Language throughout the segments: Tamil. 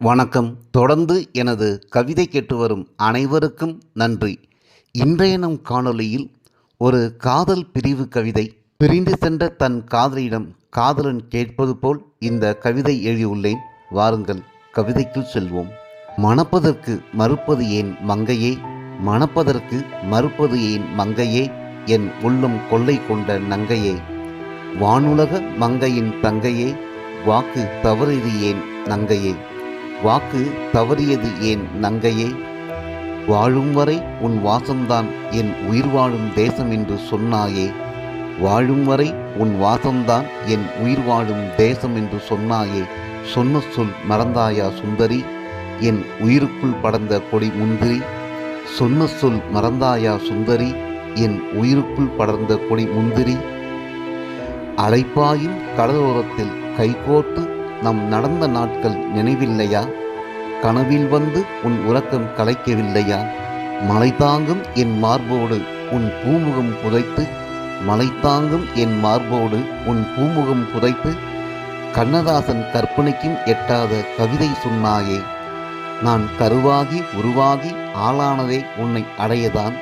வணக்கம். தொடர்ந்து எனது கவிதை கேட்டு வரும் அனைவருக்கும் நன்றி. இன்றைய நம் காணொளியில் ஒரு காதல் பிரிவு கவிதை. பிரிந்து சென்ற தன் காதலியிடம் காதலன் கேட்பது போல் இந்த கவிதை எழுதியுள்ளேன். வாருங்கள் கவிதைக்குள் செல்வோம். மணப்பதற்கு மறுப்பது ஏன் மங்கையே? மணப்பதற்கு மறுப்பது ஏன் மங்கையே? என் உள்ளம் கொள்ளை கொண்ட நங்கையே. வானுலக மங்கையின் தங்கையே. வாக்கு தவறியது ஏன் நங்கையே? வாக்கு தவறியது ஏன் நங்கையே? வாழும் வரை உன் வாசம்தான் என் உயிர் வாழும் தேசம் என்று சொன்னாயே. வாழும் வரை உன் வாசம்தான் என் உயிர் வாழும் தேசம் என்று சொன்னாயே. சொன்ன சொல் மறந்தாயா சுந்தரி? என் உயிருக்குள் படர்ந்த கொடி முந்திரி? சொன்ன சொல் மறந்தாயா சுந்தரி? என் உயிருக்குள் படர்ந்த கொடி முந்திரி? அலைப்பாயும் கடலோரத்தில் கைகோட்டு நம் நடந்த நாட்கள் நினைவில்லையா? கனவில் வந்து உன் உறக்கம் கலைக்கவில்லையா? மலை தாங்கும் என் மார்போடு உன் பூமுகம் புதைத்து மலை தாங்கும் என் மார்போடு உன் பூமுகம் புதைத்து கண்ணதாசன் கற்பனைக்கும் எட்டாத கவிதை சொன்னாயே. நான் கருவாகி உருவாகி ஆளானதே உன்னை அடையதான்.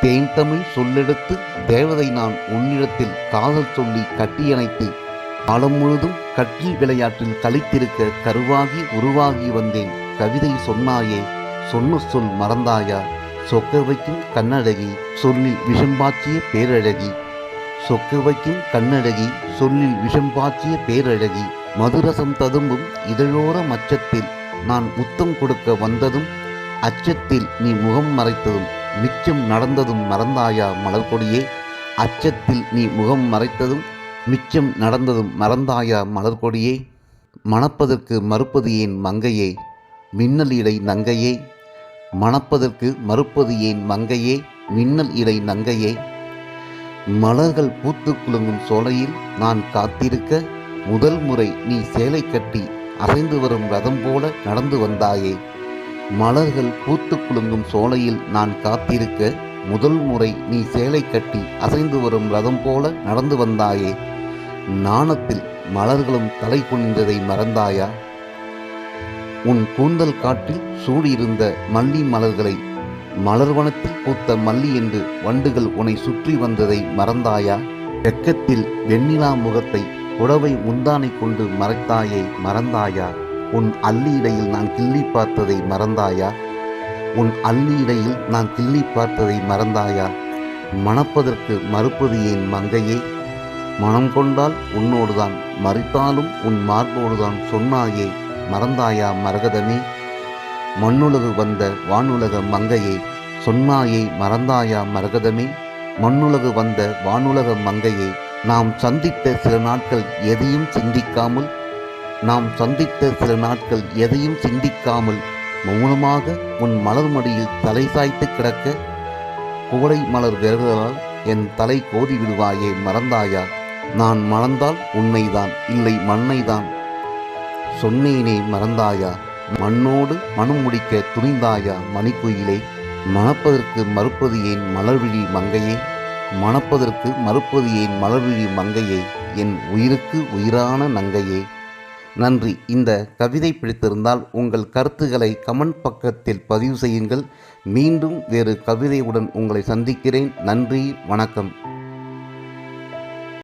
தேன் தமிழ் சொல்லெடுத்து தேவதை நான் உன்னிடத்தில் காதல் சொல்லி கட்டியணைத்து காலம் முழுதும் கட்டில் விளையாட்டில் கழித்திருக்க கருவாகி உருவாகி வந்தேன். கவிதை சொன்னாயே சொன்ன சொல் மறந்தாயா? சொக்க வைக்கும் கண்ணழகி சொல்லில் விஷம் பாய்ச்சிய பேரழகி. சொக்க வைக்கும் கண்ணழகி சொல்லில் விஷம் பாய்ச்சிய பேரழகி. மதுரசம் ததும்பும் இதழோர மச்சத்தில் நான் முத்தம் கொடுக்க வந்ததும் அச்சத்தில் நீ முகம் மறைத்ததும் மிச்சம் நடந்ததும் மறந்தாயா மலர்கொடியே? அச்சத்தில் நீ முகம் மறைத்ததும் மிச்சம் நடந்ததும் மறந்தாயா மலர்கொடியே? மணப்பதற்கு மறுப்பது ஏன் மங்கையே? மின்னல் இடை நங்கையே? மணப்பதற்கு மறுப்பது ஏன் மங்கையே? மின்னல் இடை நங்கையே? மலர்கள் பூத்து குலுங்கும் சோலையில் நான் காத்திருக்க முதல் முறை நீ சேலை கட்டி அசைந்து வரும் ரதம் போல நடந்து வந்தாயே. மலர்கள் பூத்து குலுங்கும் சோலையில் நான் காத்திருக்க முதல் முறை நீ சேலை கட்டி அசைந்து வரும் ரதம் போல நடந்து வந்தாயே. நாணத்தில் மலர்களும் தலை குனிந்ததை மறந்தாயா? உன் கூந்தல் காட்டில் சூடியிருந்த மல்லி மலர்களை மலர்வனத்தில் பூத்த மல்லி என்று வண்டுகள் உன்னை சுற்றி வந்ததை மறந்தாயா? வெக்கத்தில் வெண்ணிலா முகத்தை புடவை முந்தானை கொண்டு மறைத்தாயை மறந்தாயா? உன் அள்ளி இடையில் நான் கிள்ளி பார்த்ததை மறந்தாயா? உன் அள்ளி இடையில் நான் கிள்ளி பார்த்ததை மறந்தாயா? மணப்பதற்கு மறுப்பது ஏன் மங்கையே? மனம் கொண்டால் உன்னோடுதான் மறித்தாலும் உன் மார்போடுதான் சொன்னாயே மறந்தாயா மரகதமே? மண்ணுலகு வந்த வானுலக மங்கையே சொன்னாயே மறந்தாயா மரகதமே? மண்ணுலகு வந்த வானுலக மங்கையே நாம் சந்தித்த சில நாட்கள் எதையும் சிந்திக்காமல் நாம் சந்தித்த சில நாட்கள் எதையும் சிந்திக்காமல் மௌனமாக உன் மலர் மடியில் தலை சாய்த்து கிடக்க கோடை மலர் விரல்களால் என் தலை கோதி விடுவாயே மறந்தாயா நான் மறந்தால் உன்னைதான் இல்லை மண்ணைதான். சொன்னேனே மறந்தாயா? மண்ணோடு மனம் முடிக்க துணிந்தாயா மணிக்குயிலே? மணப்பதற்கு மறுப்பது ஏன் மலர்விழி மங்கையே? மணப்பதற்கு மறுப்பது ஏன் மலர்விழி மங்கையே? என் உயிருக்கு உயிரான நங்கையே. நன்றி. இந்த கவிதை பிடித்திருந்தால் உங்கள் கருத்துக்களை கமெண்ட் பக்கத்தில் பதிவு செய்யுங்கள். மீண்டும் வேறு கவிதையுடன் உங்களை சந்திக்கிறேன். நன்றி. வணக்கம்.